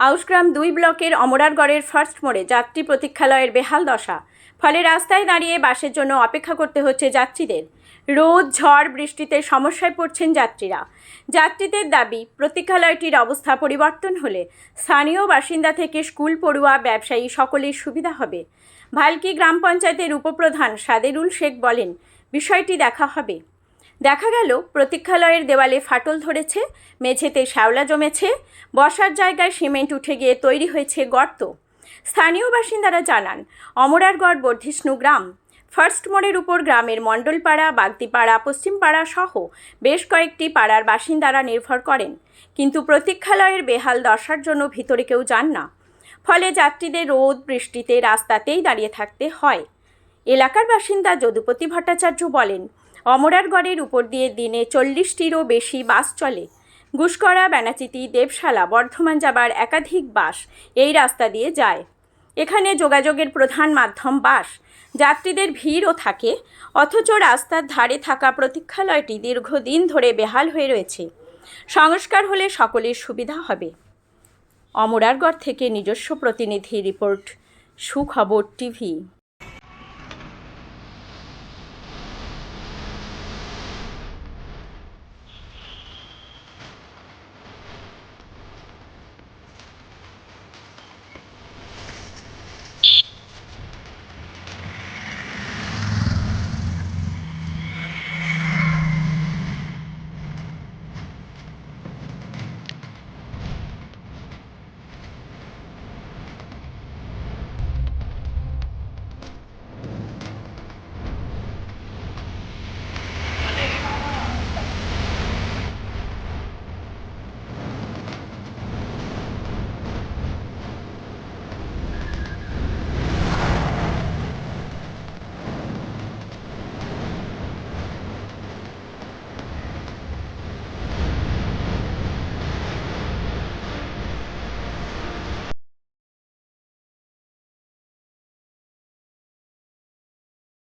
আউসগ্রাম দুই ব্লকের অমরারগড়ের ফার্স্ট মোড়ে যাত্রী প্রতীক্ষালয়ের বেহাল দশা। ফলে রাস্তায় দাঁড়িয়ে বাসের জন্য অপেক্ষা করতে হচ্ছে যাত্রীদের। রোদ, ঝড়, বৃষ্টিতে সমস্যায় পড়ছেন যাত্রীরা। যাত্রীদের দাবি, প্রতীক্ষালয়টির অবস্থা পরিবর্তন হলে স্থানীয় বাসিন্দা থেকে স্কুল পড়ুয়া, ব্যবসায়ী সকলের সুবিধা হবে। ভালকি গ্রাম পঞ্চায়েতের উপপ্রধান সাদেরুল শেখ বলেন, বিষয়টি দেখা হবে। দেখা গেল, প্রতীক্ষালয়ের দেওয়ালে ফাটল ধরেছে, মেঝেতে শ্যাওলা জমেছে, বসার জায়গায় সিমেন্ট উঠে গিয়ে তৈরি হয়েছে গর্ত। স্থানীয় বাসিন্দারা জানান অমরারগড় বর্ধিষ্ণু গ্রাম। ফার্স্ট মোড়ের উপর গ্রামের মণ্ডলপাড়া, বাগদিপাড়া, পশ্চিমপাড়া সহ বেশ কয়েকটি পাড়ার বাসিন্দারা নির্ভর করেন। কিন্তু প্রতীক্ষালয়ের বেহাল দশার জন্য ভিতরে কেউ যান না। ফলে যাত্রীদের রোদ, বৃষ্টিতে রাস্তাতেই দাঁড়িয়ে থাকতে হয়। এলাকার বাসিন্দা যদুপতি ভট্টাচার্য বলেন অমরারগড়ের উপর দিয়ে দিনে চল্লিশটিরও বেশি বাস চলে। গুসকরা বেনাচিতি, দেবশালা বর্ধমান যাবার একাধিক বাস এই রাস্তা দিয়ে যায়। এখানে যোগাযোগের প্রধান মাধ্যম বাস। যাত্রীদের ভিড়ও থাকে, অথচ রাস্তার ধারে থাকা প্রতীক্ষালয়টি দীর্ঘদিন ধরে বেহাল হয়ে রয়েছে। সংস্কার হলে সকলের সুবিধা হবে। অমরারগড় থেকে নিজস্ব প্রতিনিধি রিপোর্ট, সুখবর টিভি।